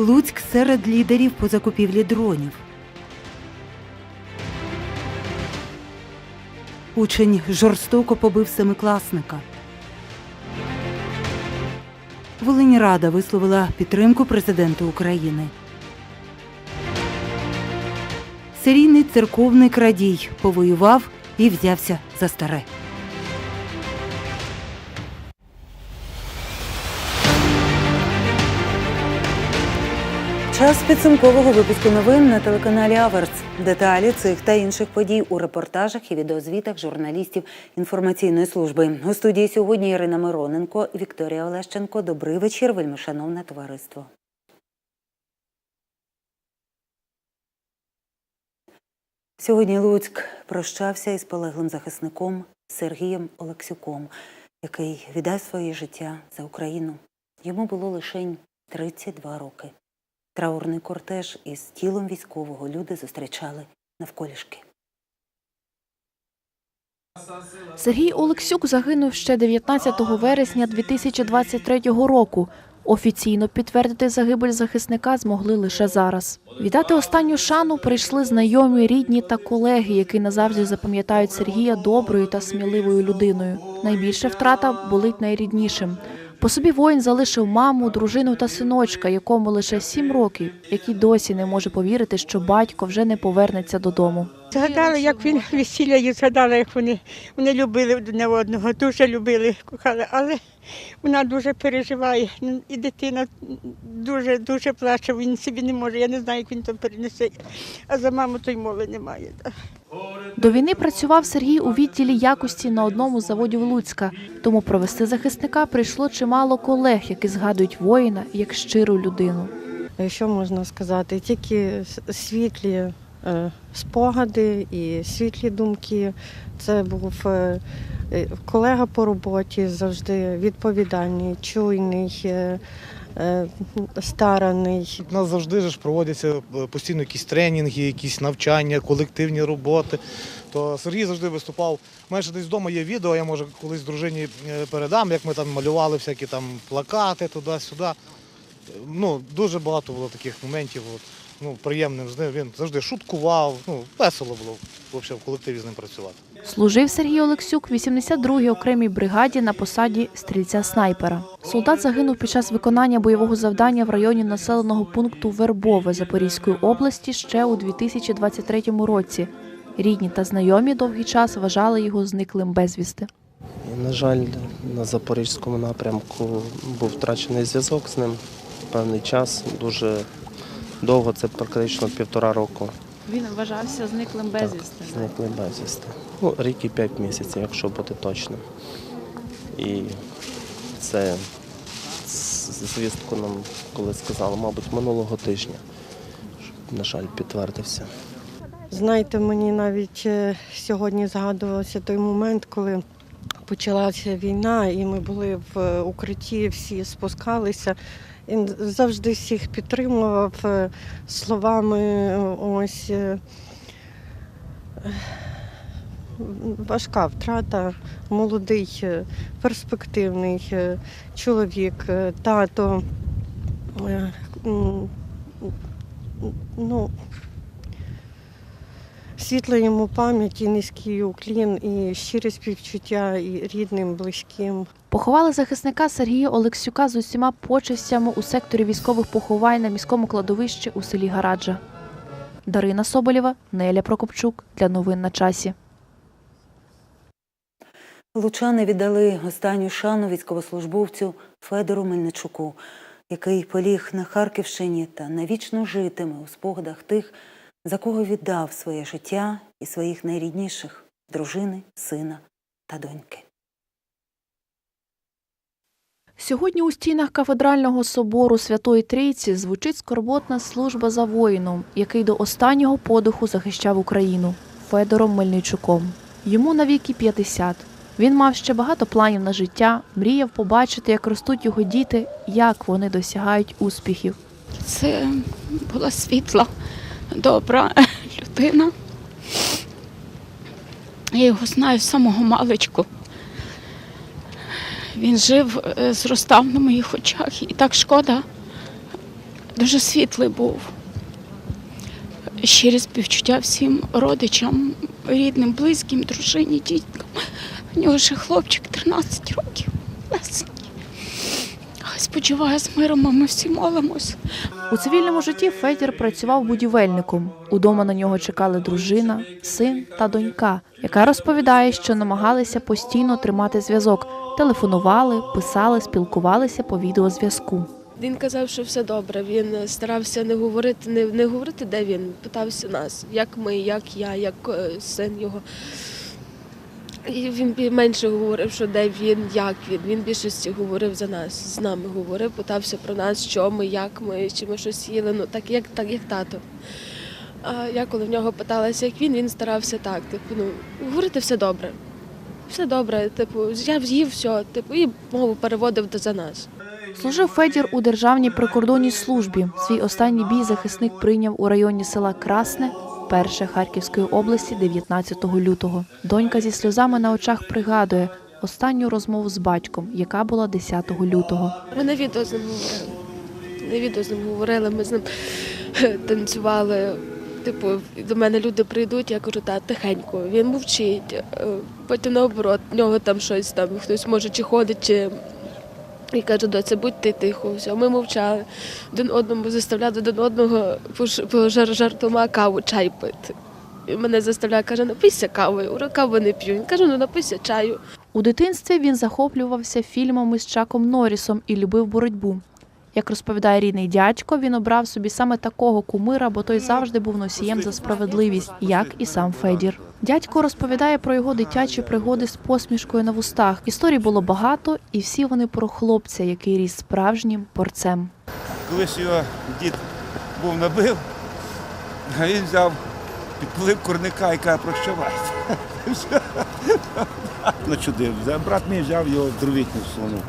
Луцьк серед лідерів по закупівлі дронів. Учень жорстоко побив семикласника. Волиньрада висловила підтримку президенту України. Серійний церковний крадій повоював і взявся за старе. Час підсумкового випуску новин на телеканалі Аверс. Деталі цих та інших подій у репортажах і відеозвітах журналістів інформаційної служби. У студії сьогодні Ірина Мироненко, Вікторія Олещенко. Добрий вечір, вельмишановне товариство. Сьогодні Луцьк прощався із полеглим захисником Сергієм Олексюком, який віддав своє життя за Україну. Йому було лише 32 роки. Траурний кортеж із тілом військового люди зустрічали навколішки. Сергій Олексюк загинув ще 19 вересня 2023 року. Офіційно підтвердити загибель захисника змогли лише зараз. Віддати останню шану прийшли знайомі, рідні та колеги, які назавжди запам'ятають Сергія доброю та сміливою людиною. Найбільша втрата болить найріднішим. По собі воїн залишив маму, дружину та синочка, якому лише сім років, який досі не може повірити, що батько вже не повернеться додому. Згадали, як він весілля і згадала, як вони, вони любили одне одного, дуже любили, кохали, але вона дуже переживає. Ну, І дитина дуже дуже плаче, він собі не може. Я не знаю, як він то перенесе. А за маму то й мови немає. До війни працював Сергій у відділі якості на одному з заводів Луцька. Тому провести захисника прийшло чимало колег, які згадують воїна як щиру людину. Що можна сказати? Тільки світлі е, спогади і світлі думки. Це був е, е, колега по роботі, завжди відповідальний, чуйний, е, е, стараний. У нас завжди ж проводяться е, постійно якісь тренінги, якісь навчання, колективні роботи. То Сергій завжди виступав. Ще десь вдома є відео, я може колись дружині е, передам, як ми там малювали всякі там плакати туди-сюди. Е, Ну, дуже багато було таких моментів. От, ну, приємним з ним. Він завжди шуткував. Ну, весело було взагалі в колективі з ним працювати. Служив Сергій Олексюк в 82-й окремій бригаді на посаді стрільця-снайпера. Солдат загинув під час виконання бойового завдання в районі населеного пункту Вербове Запорізької області ще у 2023 році. Рідні та знайомі довгий час вважали його зниклим безвісти. На жаль, на запорізькому напрямку був втрачений зв'язок з ним певний час, дуже довго, це практично півтора року. Він вважався зниклим безвісти. Зникли безвісти. Ну, рік і п'ять місяців, якщо бути точним. І це звістку нам, коли сказали, мабуть, минулого тижня. На жаль, підтвердився. Знаєте, мені навіть е, сьогодні згадувався той момент, коли почалася війна, і ми були в е, укритті, всі спускалися. Він завжди всіх підтримував е, словами ось. е, Важка втрата, молодий, перспективний чоловік, тато. Ну, Світла йому пам'яті, низький уклін і щире співчуття і рідним, близьким. Поховали захисника Сергія Олексюка з усіма почестями у секторі військових поховань на міському кладовищі у селі Гараджа. Дарина Соболєва, Неля Прокопчук для новин на часі. Лучани віддали останню шану військовослужбовцю Федору Мельничуку, який поліг на Харківщині та навічно житиме у спогадах тих, за кого віддав своє життя і своїх найрідніших дружини, сина та доньки. Сьогодні у стінах кафедрального собору Святої Трійці звучить скорботна служба за воїном, який до останнього подиху захищав Україну Федором Мельничуком. Йому навіки 50. Він мав ще багато планів на життя, мріяв побачити, як ростуть його діти, як вони досягають успіхів. Це була світла, добра людина. Я його знаю з самого маличку. Він жив, е, зростав на моїх очах. І так шкода, дуже світлий був. Щирі співчуття всім родичам, рідним, близьким, дружині, діткам. У нього ще хлопчик 13 років. Хай спочиває з миром, а ми всі молимось. У цивільному житті Федір працював будівельником. Удома на нього чекали дружина, син та донька, яка розповідає, що намагалися постійно тримати зв'язок. Телефонували, писали, спілкувалися по відеозв'язку. Він казав, що все добре. Він старався не говорити, не, не говорити, де він. Питався нас, як ми, як я, як е, син його. І він менше говорив, що де він, як він. Він більшості говорив за нас, з нами говорив, питався про нас, що ми, як ми, чи ми щось їли. Ну так як так, як тато. А я коли в нього питалася, як він, він старався так. Типу, ну говорити все добре. Все добре. Типу, я з'їв все, типу, і мову переводив за нас. Служив Федір у державній прикордонній службі. Свій останній бій захисник прийняв у районі села Красне, перше Харківської області, 19 лютого. Донька зі сльозами на очах пригадує останню розмову з батьком, яка була 10 лютого. Ми на відео з ним говорили. На відео з ним говорили, ми з ним танцювали. Типу, до мене люди прийдуть, я кажу, та тихенько. Він мовчить. Е, Потім наоборот, в нього там щось там, хтось може чи ходить, чи. І каже, доця, будь ти тихо, все. Ми мовчали. Один одному заставляли один одного по, жартома каву, чай пити. І мене заставляє, каже, напийся кави. Я каву не п'ю. Він каже, ну напийся чаю. У дитинстві він захоплювався фільмами з Чаком Норрісом і любив боротьбу. Як розповідає рідний дядько, він обрав собі саме такого кумира, бо той завжди був носієм за справедливість, як і сам Федір. Дядько розповідає про його дитячі пригоди з посмішкою на вустах. Історій було багато, і всі вони про хлопця, який ріс справжнім порцем. Колись його дід був набив, а він взяв, підпалив курника і каже, прощавайте. Все. Начудив. Брат мій взяв його в дровітню всунув.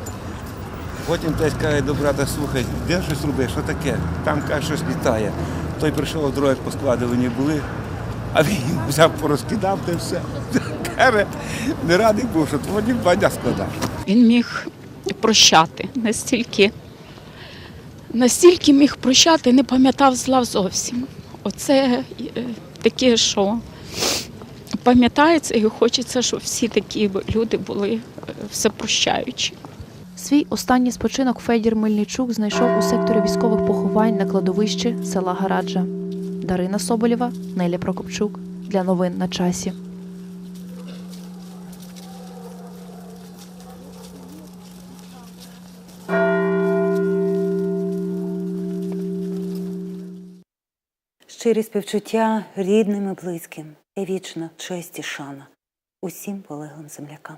Потім хтось каже до брата, слухай, де щось робиш, що таке? Там каже, щось літає. Той прийшов, дроги поскладені були, а він їм взяв, порозкидав та все. Каже, не радий був, що твої два дня складав. Він міг прощати настільки, настільки міг прощати, не пам'ятав зла зовсім. Оце е, таке, що пам'ятається і хочеться, щоб всі такі люди були е, всепрощаючі. Свій останній спочинок Федір Мельничук знайшов у секторі військових поховань на кладовищі села Гараджа. Дарина Соболєва, Неля Прокопчук для новин на часі. Щирі співчуття рідним і близьким і вічна честь і шана усім полеглим землякам.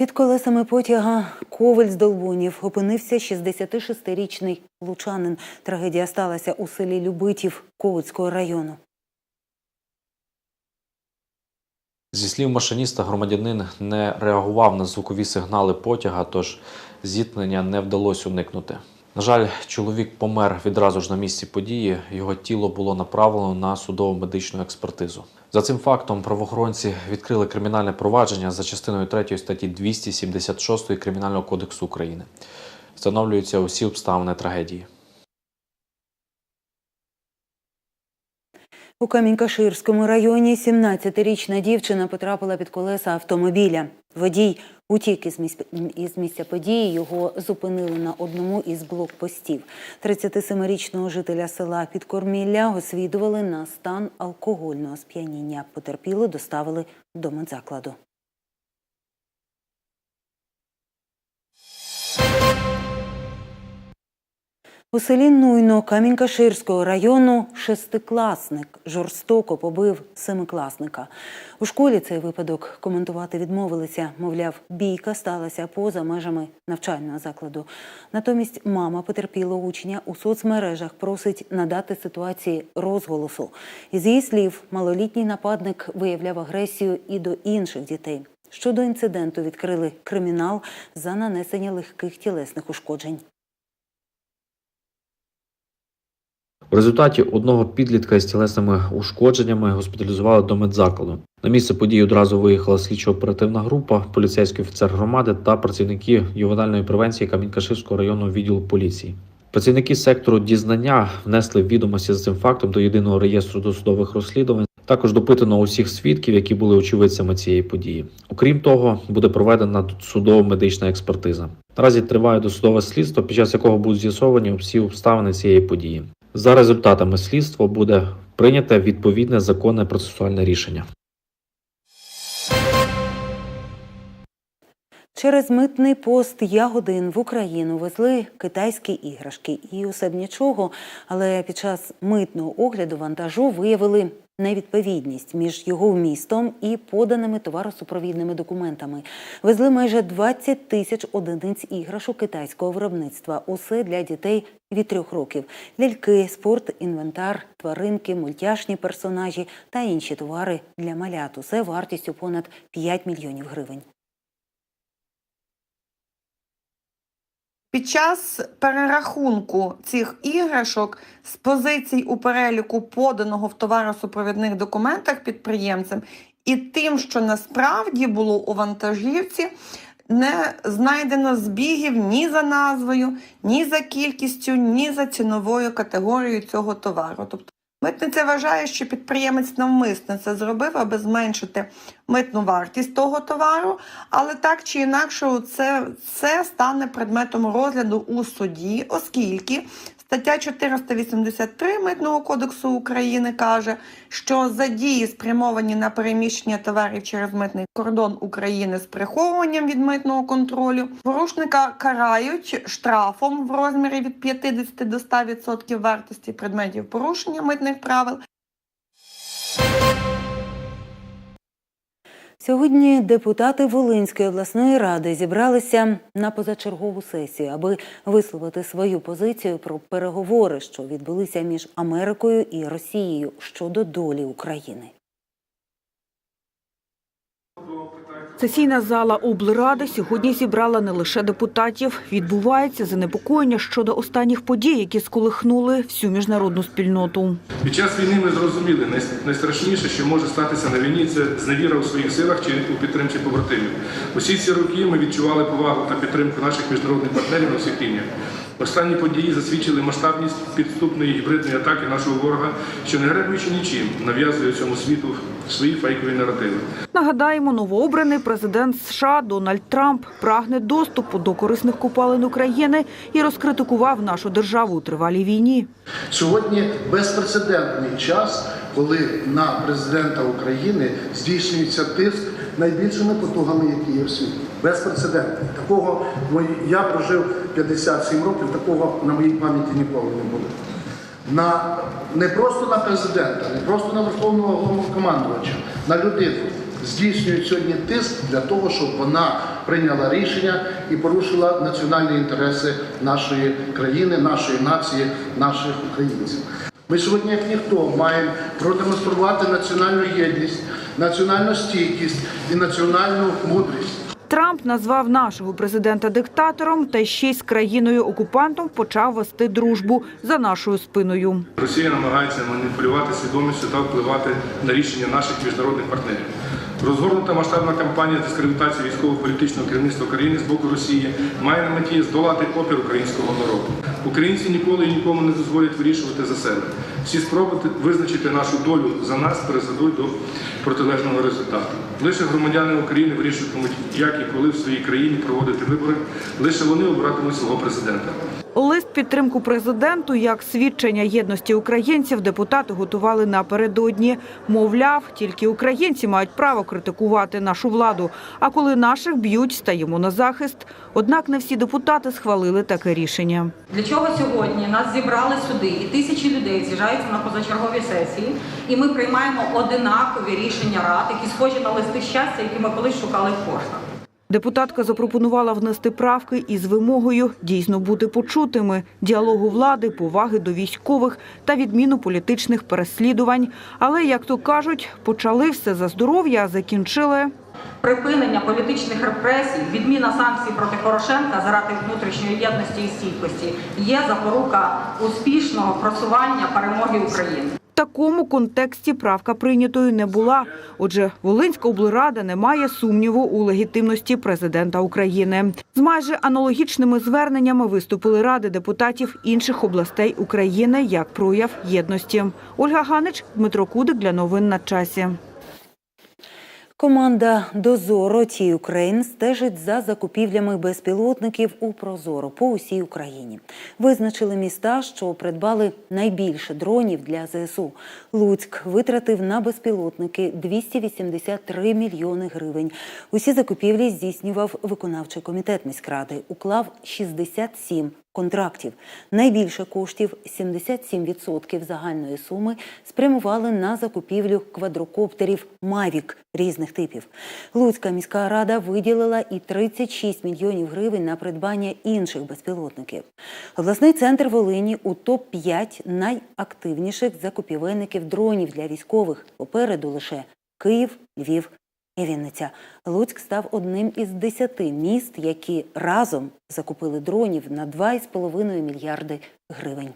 Під колесами потяга Коваль з Долбунів опинився 66-річний лучанин. Трагедія сталася у селі Любитів Ковицького району. Зі слів машиніста, громадянин не реагував на звукові сигнали потяга, тож зіткнення не вдалося уникнути. На жаль, чоловік помер відразу ж на місці події. Його тіло було направлено на судово медичну експертизу. За цим фактом правоохоронці відкрили кримінальне провадження за частиною 3 статті 276 Кримінального кодексу України. Встановлюються усі обставини трагедії. У Камінькаширському районі 17-річна дівчина потрапила під колеса автомобіля. Водій утік із місця, із місця події. Його зупинили на одному із блокпостів. 37-річного жителя села Підкормілля освідували на стан алкогольного сп'яніння. Потерпіло доставили до медзакладу. У селі Нуйно Камінькаширського району шестикласник жорстоко побив семикласника. У школі цей випадок коментувати відмовилися. Мовляв, бійка сталася поза межами навчального закладу. Натомість мама потерпілого учня у соцмережах просить надати ситуації розголосу. Із її слів, малолітній нападник виявляв агресію і до інших дітей. Щодо інциденту відкрили кримінал за нанесення легких тілесних ушкоджень. У результаті одного підлітка із тілесними ушкодженнями госпіталізували до медзакладу. На місце події одразу виїхала слідчо-оперативна група, поліцейський офіцер громади та працівники ювенальної превенції Камінькаширського районного відділу поліції. Працівники сектору дізнання внесли відомості з цим фактом до єдиного реєстру досудових розслідувань. Також допитано усіх свідків, які були очевидцями цієї події. Окрім того, буде проведена судово-медична експертиза. Наразі триває досудове слідство, під час якого будуть з'ясовані всі обставини цієї події. За результатами слідства буде прийняте відповідне законне процесуальне рішення. Через митний пост Ягодин в Україну везли китайські іграшки. І усе б нічого, але під час митного огляду вантажу виявили невідповідність між його вмістом і поданими товаросупровідними документами. Везли майже 20 тисяч одиниць іграшок китайського виробництва. Усе для дітей від трьох років: ляльки, спорт, інвентар, тваринки, мультяшні персонажі та інші товари для малят. Усе вартістю понад 5 мільйонів гривень. Під час перерахунку цих іграшок з позицій у переліку поданого в товаросупровідних документах підприємцем і тим, що насправді було у вантажівці, не знайдено збігів ні за назвою, ні за кількістю, ні за ціновою категорією цього товару. Тобто митниця вважає, що підприємець навмисно це зробив, аби зменшити митну вартість того товару, але так чи інакше, це, це стане предметом розгляду у суді, оскільки стаття 483 Митного кодексу України каже, що за дії, спрямовані на переміщення товарів через митний кордон України з приховуванням від митного контролю, порушника карають штрафом в розмірі від 50 до 100% вартості предметів порушення митних правил Сьогодні депутати Волинської обласної ради зібралися на позачергову сесію, аби висловити свою позицію про переговори, що відбулися між Америкою і Росією щодо долі України. Сесійна зала облради сьогодні зібрала не лише депутатів. Відбувається занепокоєння щодо останніх подій, які сколихнули всю міжнародну спільноту. Під час війни ми зрозуміли, найстрашніше, що може статися на війні, це зневіра у своїх силах чи у підтримці побратимів. Усі ці роки ми відчували повагу та підтримку наших міжнародних партнерів на всіх рівнях. Останні події засвідчили масштабність підступної гібридної атаки нашого ворога, що не гребуючи нічим, нав'язує цьому світу свої фейкові наративи. Нагадаємо, новообраний президент США Дональд Трамп прагне доступу до корисних копалин України і розкритикував нашу державу у тривалій війні. Сьогодні безпрецедентний час, коли на президента України здійснюється тиск найбільшими потугами, які є в світі. Безпрецедентний. Такого я прожив 57 років, такого на моїй пам'яті ніколи не було. На не просто на президента, не просто на верховного головнокомандувача, на людину здійснюють сьогодні тиск для того, щоб вона прийняла рішення і порушила національні інтереси нашої країни, нашої нації, наших українців. Ми сьогодні, як ніхто, маємо продемонструвати національну єдність, національну стійкість і національну мудрість. Трамп назвав нашого президента диктатором та ще й з країною-окупантом почав вести дружбу за нашою спиною. Росія намагається маніпулювати свідомістю та впливати на рішення наших міжнародних партнерів. Розгорнута масштабна кампанія дискредитації військово-політичного керівництва країни з боку Росії має на меті здолати опір українського народу. Українці ніколи і нікому не дозволять вирішувати за себе. Всі спроби визначити нашу долю за нас призведуть до протилежного результату. Лише громадяни України вирішуватимуть, як і коли в своїй країні проводити вибори. Лише вони обиратимуть свого президента. Лист підтримку президенту як свідчення єдності українців депутати готували напередодні. Мовляв, тільки українці мають право критикувати нашу владу. А коли наших б'ють, стаємо на захист. Однак не всі депутати схвалили таке рішення. Для чого сьогодні нас зібрали сюди, і тисячі людей з'їжджаються на позачергові сесії, і ми приймаємо одинакові рішення рад, які схожі на листи щастя, які ми колись шукали в поштах. Депутатка запропонувала внести правки із вимогою дійсно бути почутими, діалогу влади, поваги до військових та відміну політичних переслідувань. Але, як то кажуть, почали все за здоров'я, а закінчили Припинення політичних репресій, відміна санкцій проти Порошенка заради внутрішньої єдності і стійкості є запорука успішного просування перемоги України. Такому контексті правка прийнятою не була. Отже, Волинська облрада не має сумніву у легітимності президента України. З майже аналогічними зверненнями виступили ради депутатів інших областей України як прояв єдності. Ольга Ганич, Дмитро Кудик для новин на часі. Команда Дозоро Ті Україн стежить за закупівлями безпілотників у Прозоро по усій Україні. Визначили міста, що придбали найбільше дронів для ЗСУ. Луцьк витратив на безпілотники 283 мільйони гривень. Усі закупівлі здійснював виконавчий комітет міськради. Уклав 67 контрактів. Найбільше коштів 77% загальної суми спрямували на закупівлю квадрокоптерів Мавік різних типів. Луцька міська рада виділила і 36 мільйонів гривень на придбання інших безпілотників. Обласний центр Волині у топ 5 найактивніших закупівельників дронів для військових. Попереду лише Київ, Львів Вінниця. Луцьк став одним із десяти міст, які разом закупили дронів на 2,5 мільярди гривень.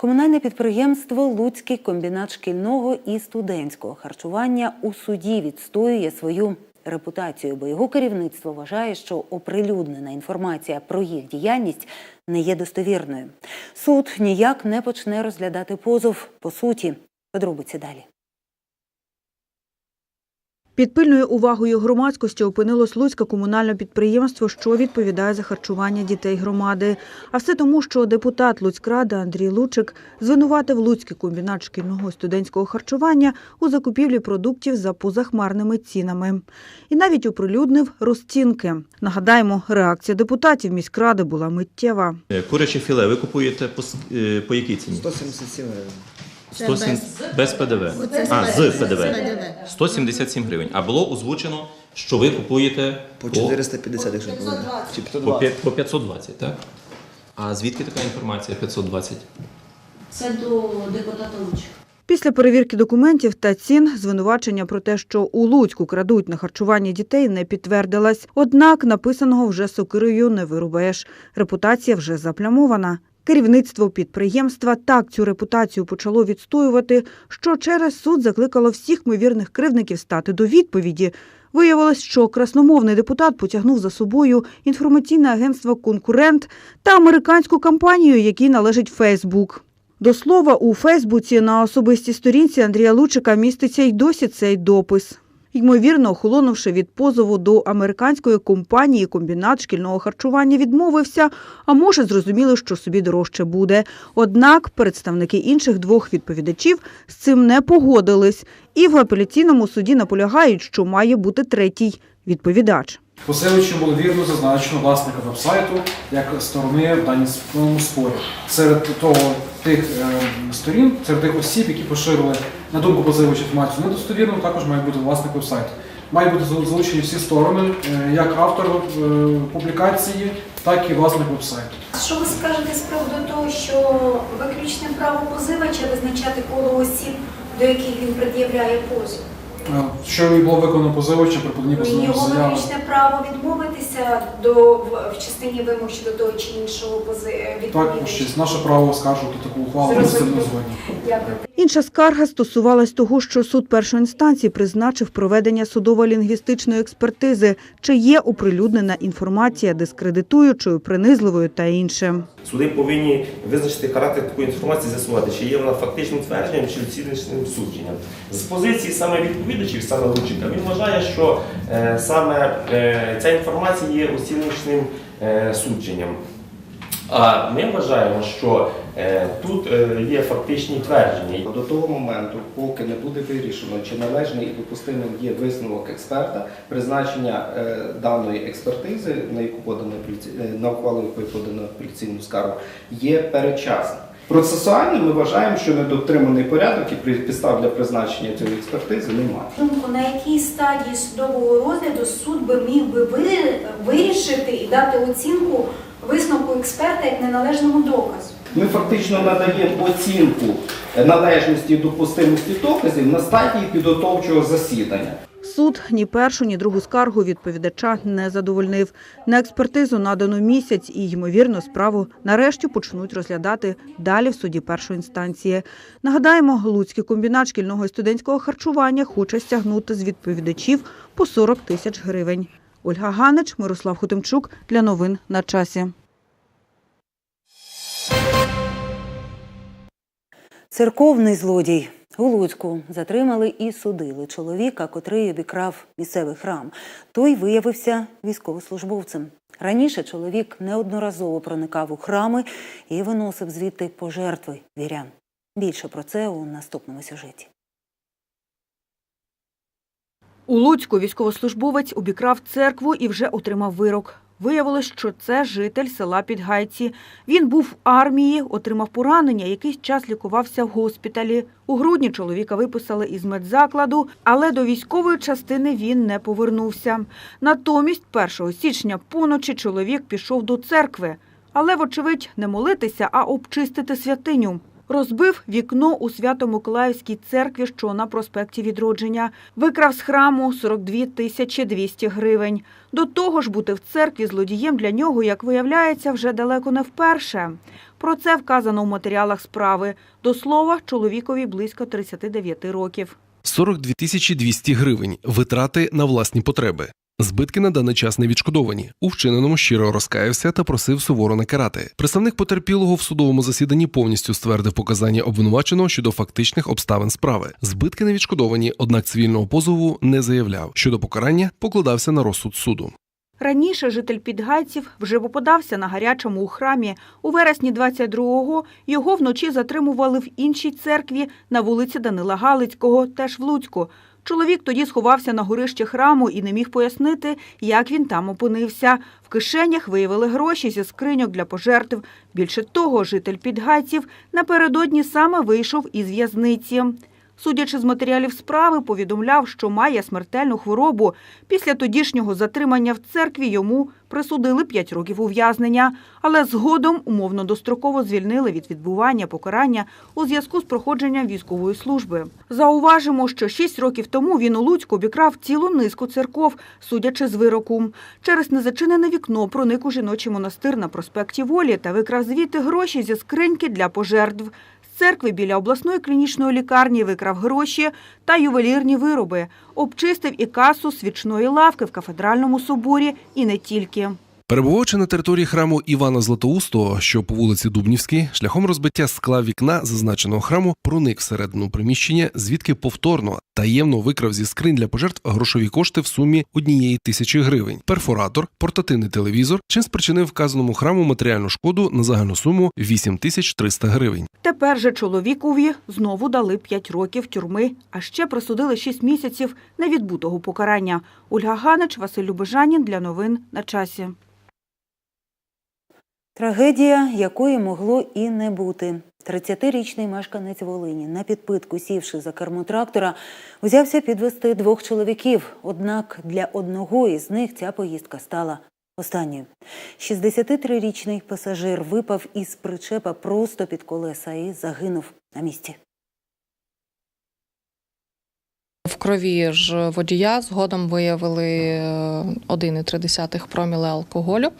Комунальне підприємство Луцький комбінат шкільного і студентського харчування у суді відстоює свою репутацію, бо його керівництво вважає, що оприлюднена інформація про їх діяльність не є достовірною. Суд ніяк не почне розглядати позов по суті. Подробиці далі. Під пильною увагою громадськості опинилось Луцьке комунальне підприємство, що відповідає за харчування дітей громади. А все тому, що депутат Луцькради Андрій Лучик звинуватив Луцький комбінат шкільного студентського харчування у закупівлі продуктів за позахмарними цінами. І навіть оприлюднив розцінки. Нагадаємо, реакція депутатів міськради була миттєва. Куряче філе ви купуєте по, е, по якій ціні? 177 гривень. 107 без ПДВ. А, з ПДВ. 177 гривень. А було озвучено, що ви купуєте По 450, якщо. Чи по, 520. п'я- по 520, так? А звідки така інформація 520? Це до депутата Лучка. Після перевірки документів та цін звинувачення про те, що у Луцьку крадуть на харчування дітей, не підтвердилось. Однак написаного вже сокирою не вирубаєш. Репутація вже заплямована. Керівництво підприємства так цю репутацію почало відстоювати, що через суд закликало всіх ймовірних кривдників стати до відповіді. Виявилось, що красномовний депутат потягнув за собою інформаційне агентство Конкурент та американську компанію, якій належить Фейсбук. До слова, у Фейсбуці на особистій сторінці Андрія Лучика міститься й досі цей допис. Ймовірно, охолонувши від позову до американської компанії, комбінат шкільного харчування відмовився, а може, зрозуміли, що собі дорожче буде. Однак представники інших двох відповідачів з цим не погодились і в апеляційному суді наполягають, що має бути третій відповідач. Посиличем було вірно зазначено власника вебсайту як сторони в даному спорі. Серед того тих е, сторін, серед тих осіб, які поширили на думку позивача інформацію недостовірну, також має бути власник вебсайту. Має бути залучені всі сторони, е, як автор е, публікації, так і власник вебсайту. Що ви скажете з приводу того, що виключне право позивача визначати коло осіб, до яких він пред'являє позов? Що було виконано позивачем при поданні Ну, його заяви. виключне право відмовитися до в, частині вимог щодо того чи іншого пози Так, щось наше право оскаржувати таку ухвалу. Дякую. Інша скарга стосувалась того, що суд першої інстанції призначив проведення судово-лінгвістичної експертизи, чи є оприлюднена інформація дискредитуючою, принизливою та інше. Суди повинні визначити характер такої інформації, з'ясувати, чи є вона фактичним твердженням чи оціночним судженням. З позиції саме відповідачів, саме Лучика, він вважає, що е, саме е, ця інформація є оціночним е, судженням. А ми вважаємо, що е, тут е, є фактичні твердження. До того моменту, поки не буде вирішено, чи належний і допустимим є висновок експерта, призначення е, даної експертизи, на яку подано на ухвалу якої подано апеляційну скаргу, є передчасним. Процесуально ми вважаємо, що недотриманий порядок і при- підстав для призначення цієї експертизи немає. Думку, на якій стадії судового розгляду суд би міг би вирішити і дати оцінку висновку експерта як неналежному доказу? Ми фактично надаємо оцінку належності і допустимості доказів на стадії підготовчого засідання. Суд ні першу, ні другу скаргу відповідача не задовольнив. На експертизу надано місяць і, ймовірно, справу нарешті почнуть розглядати далі в суді першої інстанції. Нагадаємо, Луцький комбінат шкільного і студентського харчування хоче стягнути з відповідачів по 40 тисяч гривень. Ольга Ганич, Мирослав Хотимчук для новин на часі. Церковний злодій у Луцьку затримали і судили чоловіка, котрий обікрав місцевий храм. Той виявився військовослужбовцем. Раніше чоловік неодноразово проникав у храми і виносив звідти пожертви вірян. Більше про це у наступному сюжеті. У Луцьку військовослужбовець обікрав церкву і вже отримав вирок. Виявилось, що це житель села Підгайці. Він був в армії, отримав поранення, якийсь час лікувався в госпіталі. У грудні чоловіка виписали із медзакладу, але до військової частини він не повернувся. Натомість 1 січня поночі чоловік пішов до церкви, але, вочевидь, не молитися, а обчистити святиню. Розбив вікно у Свято-Миколаївській церкві, що на проспекті Відродження. Викрав з храму 42 тисячі 200 гривень. До того ж, бути в церкві злодієм для нього, як виявляється, вже далеко не вперше. Про це вказано в матеріалах справи. До слова, чоловікові близько 39 років. 42 тисячі 200 гривень – витрати на власні потреби. Збитки на даний час не відшкодовані. У вчиненому щиро розкаявся та просив суворо не. Представник потерпілого в судовому засіданні повністю ствердив показання обвинуваченого щодо фактичних обставин справи. Збитки не відшкодовані, однак цивільного позову не заявляв. Щодо покарання покладався на розсуд суду. Раніше житель Підгайців вже попадався на гарячому у храмі. У вересні 22-го його вночі затримували в іншій церкві на вулиці Данила Галицького, теж в Луцьку. Чоловік тоді сховався на горищі храму і не міг пояснити, як він там опинився. В кишенях виявили гроші зі скриньок для пожертв. Більше того, житель Підгайців напередодні саме вийшов із в'язниці. Судячи з матеріалів справи, повідомляв, що має смертельну хворобу. Після тодішнього затримання в церкві йому присудили 5 років ув'язнення, але згодом умовно достроково звільнили від відбування покарання у зв'язку з проходженням військової служби. Зауважимо, що 6 років тому він у Луцьку обікрав цілу низку церков, судячи з вироку. Через незачинене вікно проник у жіночий монастир на проспекті Волі та викрав звідти гроші зі скриньки для пожертв. Церкви біля обласної клінічної лікарні викрав гроші та ювелірні вироби. Обчистив і касу свічної лавки в кафедральному соборі і не тільки. Перебуваючи на території храму Івана Златоустого, що по вулиці Дубнівській, шляхом розбиття скла вікна зазначеного храму проник всередину приміщення, звідки повторно таємно викрав зі скринь для пожертв грошові кошти в сумі однієї тисячі гривень, перфоратор, портативний телевізор, чим спричинив вказаному храму матеріальну шкоду на загальну суму 8300 гривень. Тепер же чоловікові знову дали 5 років тюрми, а ще присудили 6 місяців невідбутого покарання. Ольга Ганич, Василь Любежанін для новин на часі. Трагедія, якої могло і не бути. 30-річний мешканець Волині, на підпитку сівши за кермо трактора, узявся підвести двох чоловіків. Однак для одного із них ця поїздка стала останньою. 63-річний пасажир випав із причепа просто під колеса і загинув на місці. Крові ж водія згодом виявили е, 1,3 проміле алкоголю.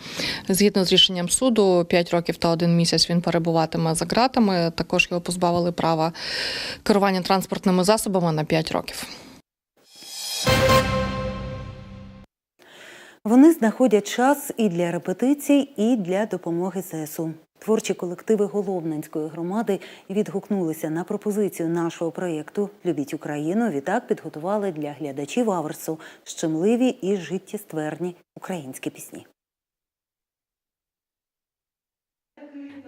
Згідно з рішенням суду, 5 років та 1 місяць він перебуватиме за ґратами. Також його позбавили права керування транспортними засобами на 5 років. Вони знаходять час і для репетицій, і для допомоги ЗСУ. Творчі колективи Головненської громади відгукнулися на пропозицію нашого проєкту Любіть Україну. Відтак підготували для глядачів Аверсу щемливі і життєстверні українські пісні.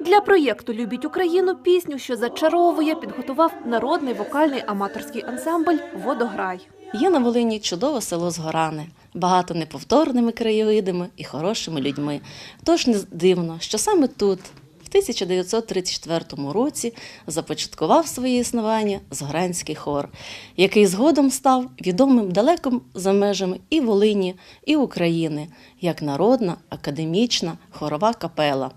Для проєкту Любіть Україну пісню, що зачаровує, підготував народний вокальний аматорський ансамбль Водограй. Є на Волині чудове село Згоране, багато неповторними краєвидами і хорошими людьми. Тож не дивно, що саме тут, 1934 році започаткував своє існування Згранський хор, який згодом став відомим далеко за межами і Волині, і України, як народна академічна хорова капела.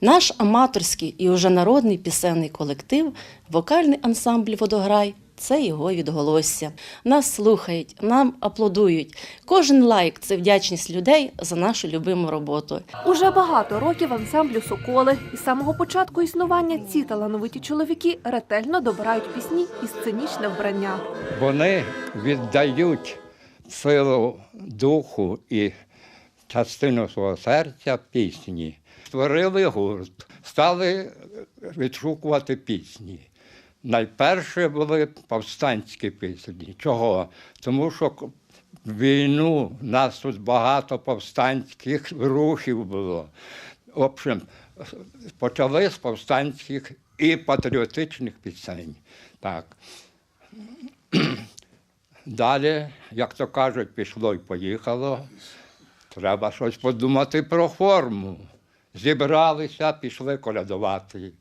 Наш аматорський і уже народний пісенний колектив, вокальний ансамбль Водограй. Це його відголосся. Нас слухають, нам аплодують. Кожен лайк це вдячність людей за нашу любиму роботу. Уже багато років ансамблю Соколи. І з самого початку існування ці талановиті чоловіки ретельно добирають пісні і сценічне вбрання. Вони віддають силу духу і частину свого серця пісні. Створили гурт, стали відшукувати пісні. Найперше були повстанські пісні. Чого? Тому що війну нас тут багато повстанських рухів було. В общем, почали з повстанських і патріотичних пісень. Так. Далі, як то кажуть, пішло і поїхало. Треба щось подумати про форму. Зібралися, пішли колядувати.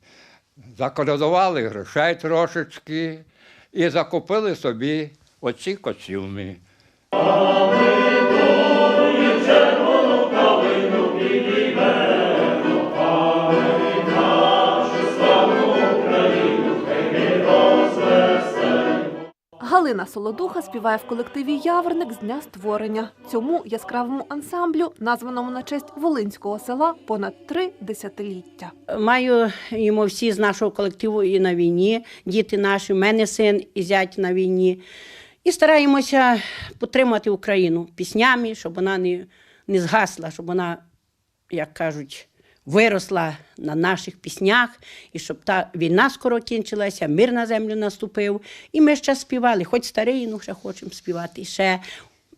Заколядували грошей трошечки і закупили собі оці костюми. Галина Солодуха співає в колективі Яворник з дня створення. Цьому яскравому ансамблю, названому на честь Волинського села, понад три десятиліття. Маю йому всі з нашого колективу і на війні. Діти наші, в мене син і зять на війні. І стараємося підтримати Україну піснями, щоб вона не, не згасла, щоб вона, як кажуть, виросла на наших піснях, і щоб та війна скоро кінчилася, мир на землю наступив. І ми ще співали, хоч старий, ну ще хочемо співати. І ще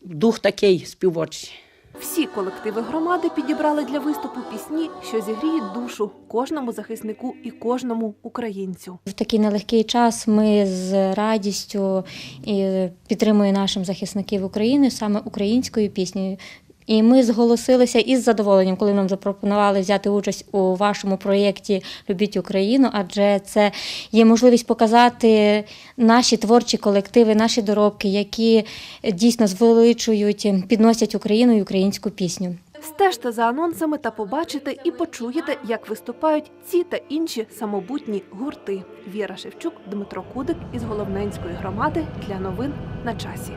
дух такий співочий. Всі колективи громади підібрали для виступу пісні, що зігріють душу кожному захиснику і кожному українцю. В такий нелегкий час ми з радістю і підтримуємо наших захисників України саме українською піснею. І ми зголосилися із задоволенням, коли нам запропонували взяти участь у вашому проєкті Любіть Україну, адже це є можливість показати наші творчі колективи, наші доробки, які дійсно звеличують, підносять Україну і українську пісню. Стежте за анонсами та побачите і почуєте, як виступають ці та інші самобутні гурти. Віра Шевчук, Дмитро Кудик із Головненської громади для новин на часі.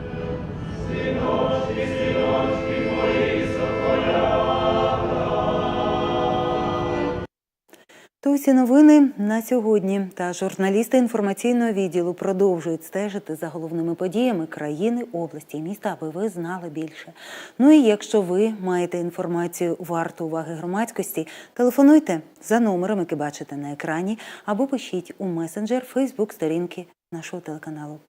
То усі новини на сьогодні. Та журналісти інформаційного відділу продовжують стежити за головними подіями країни, області і міста, аби ви знали більше. Ну і якщо ви маєте інформацію варту уваги громадськості, телефонуйте за номером, який бачите на екрані, або пишіть у месенджер Фейсбук сторінки нашого телеканалу.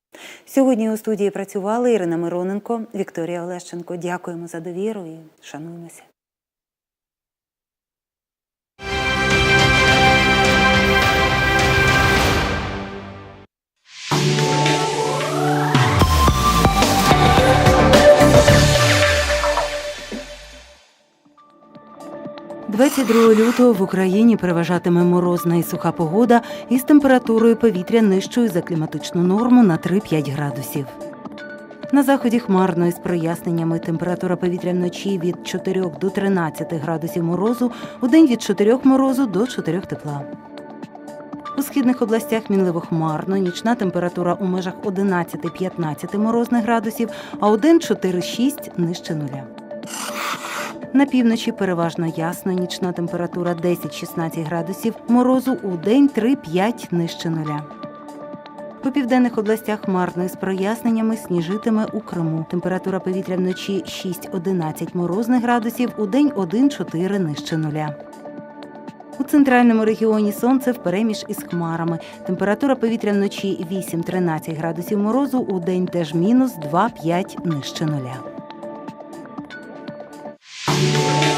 Сьогодні у студії працювали Ірина Мироненко, Вікторія Олещенко. Дякуємо за довіру і шануємося. – 22 лютого в Україні переважатиме морозна і суха погода із температурою повітря нижчою за кліматичну норму на 3-5 градусів. На заході хмарно із проясненнями температура повітря вночі від 4 до 13 градусів морозу, у день від 4 морозу до 4 тепла. У східних областях мінливо хмарно, нічна температура у межах 11-15 морозних градусів, а у день 4-6 нижче нуля. На півночі переважно ясно, нічна температура 10-16 градусів, морозу у день 3-5 нижче нуля. У південних областях хмарно з проясненнями сніжитиме у Криму. Температура повітря вночі 6-11 морозних градусів, у день 1-4 нижче нуля. У центральному регіоні сонце впереміж із хмарами. Температура повітря вночі 8-13 градусів морозу, у день теж мінус 2-5 нижче нуля. Thank you.